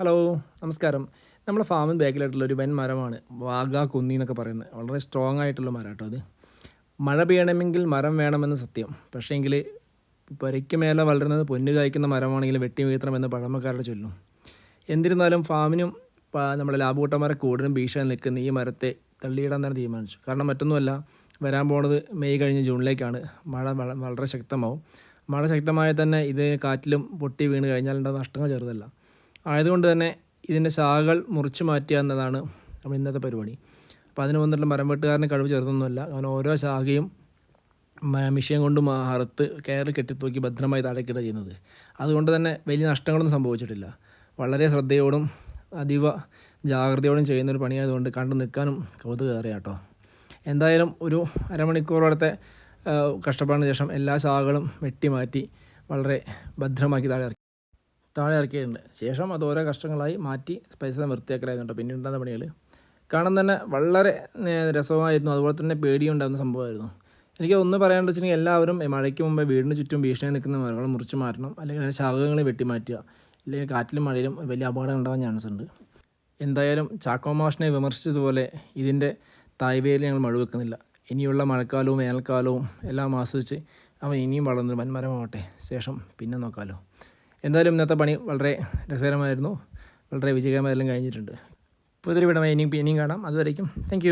Hello നമസ്കാരം. നമ്മുടെ ഫാമിൽ ബാക്കിലായിട്ടുള്ള ഒരു വൻ മരമാണ് വാഗ കുന്നി എന്നൊക്കെ പറയുന്നത്. വളരെ സ്ട്രോങ് ആയിട്ടുള്ള മരം കേട്ടോ അത്. മഴ പെയ്യണമെങ്കിൽ മരം വേണമെന്ന് സത്യം. പക്ഷേ പക്ഷേങ്കിൽ പുരയ്ക്ക് മേലെ വളരുന്നത് പൊന്നു കായ്ക്കുന്ന മരമാണെങ്കിൽ വെട്ടി വീഴ്ത്തണമെന്ന് പഴമക്കാരുടെ ചൊല്ലും. എന്നിരുന്നാലും ഫാമിനും നമ്മുടെ ലാഭകൂട്ടന്മാരെ കൂടുതലും ഭീഷണി നിൽക്കുന്ന ഈ മരത്തെ തള്ളിയിടാൻ തന്നെ തീരുമാനിച്ചു. കാരണം മറ്റൊന്നുമല്ല വരാൻ പോണത് മെയ് കഴിഞ്ഞ് ജൂണിലേക്കാണ്. മഴ വളരെ ശക്തമാവും. മഴ ശക്തമായ തന്നെ ഇത് കാറ്റിലും പൊട്ടി വീണ് കഴിഞ്ഞാൽ ഉണ്ടാകുന്ന നഷ്ടങ്ങൾ ചെറുതല്ല. ആയതുകൊണ്ട് തന്നെ ഇതിന്റെ ശാഖകൾ മുറിച്ച് മാറ്റുക എന്നതാണ് നമ്മൾ ഇന്നത്തെ പരിപാടി. അപ്പോൾ അതിന് വന്നിട്ടുള്ള മരം വെട്ടുകാരന് കഴിവ് ചേർത്തൊന്നുമല്ല അവൻ ഓരോ ശാഖയും മിഷീൻ കൊണ്ട് അറുത്ത് കയറി കെട്ടിത്തൂക്കി ഭദ്രമായി താഴേക്കിടുക ചെയ്യുന്നത്. അതുകൊണ്ട് തന്നെ വലിയ നഷ്ടങ്ങളൊന്നും സംഭവിച്ചിട്ടില്ല. വളരെ ശ്രദ്ധയോടും അതീവ ജാഗ്രതയോടും ചെയ്യുന്ന ഒരു പണിയായതുകൊണ്ട് കണ്ടു നിൽക്കാനും കൗതുകേറിയ കേട്ടോ. എന്തായാലും ഒരു അരമണിക്കൂറോടത്തെ കഷ്ടപ്പാടിന് ശേഷം എല്ലാ ശാഖകളും വെട്ടി മാറ്റി വളരെ ഭദ്രമാക്കി താഴെ താഴെ ഇറക്കിയിട്ടുണ്ട്. ശേഷം അത് ഓരോ കഷ്ടങ്ങളായി മാറ്റി സ്പൈസ് വൃത്തിയാക്കലായിരുന്നു പിന്നെ ഉണ്ടാകുന്ന പണികൾ കാണാൻ തന്നെ വളരെ രസമായിരുന്നു. അതുപോലെ തന്നെ പേടിയുണ്ടാകുന്ന സംഭവമായിരുന്നു. എനിക്ക് ഒന്ന് പറയാണ്ട് വെച്ചിട്ടുണ്ടെങ്കിൽ എല്ലാവരും മഴയ്ക്ക് മുമ്പേ വീടിന് ചുറ്റും ഭീഷണി നിൽക്കുന്ന മരങ്ങൾ മുറിച്ച് മാറ്റണം. അല്ലെങ്കിൽ അതിന്റെ ശാഖകൾ വെട്ടി അല്ലെങ്കിൽ കാറ്റിലും മഴയിലും വലിയ അപകടം ഉണ്ടാകാൻ ചാൻസ് ഉണ്ട്. എന്തായാലും ചാക്കോ മാഷിനെ വിമർശിച്ചതുപോലെ ഇതിന്റെ തായ്വേലിൽ ഞങ്ങൾ മഴ വെക്കുന്നില്ല ഇനിയുള്ള മഴക്കാലവും വേനൽക്കാലവും എല്ലാം ആസ്വദിച്ച് അവൻ ഇനിയും വളർന്നു വൻമരമാവട്ടെ. ശേഷം പിന്നെ നോക്കാമല്ലോ എന്തായാലും ഇന്നത്തെ പണി വളരെ രസകരമായിരുന്നു. വളരെ വിജയകരമായെല്ലാം കഴിഞ്ഞിട്ടുണ്ട്. പുതിയൊരു വിടമായി ഇനിയും ഇനിയും കാണാം. അതുവരേക്കും താങ്ക്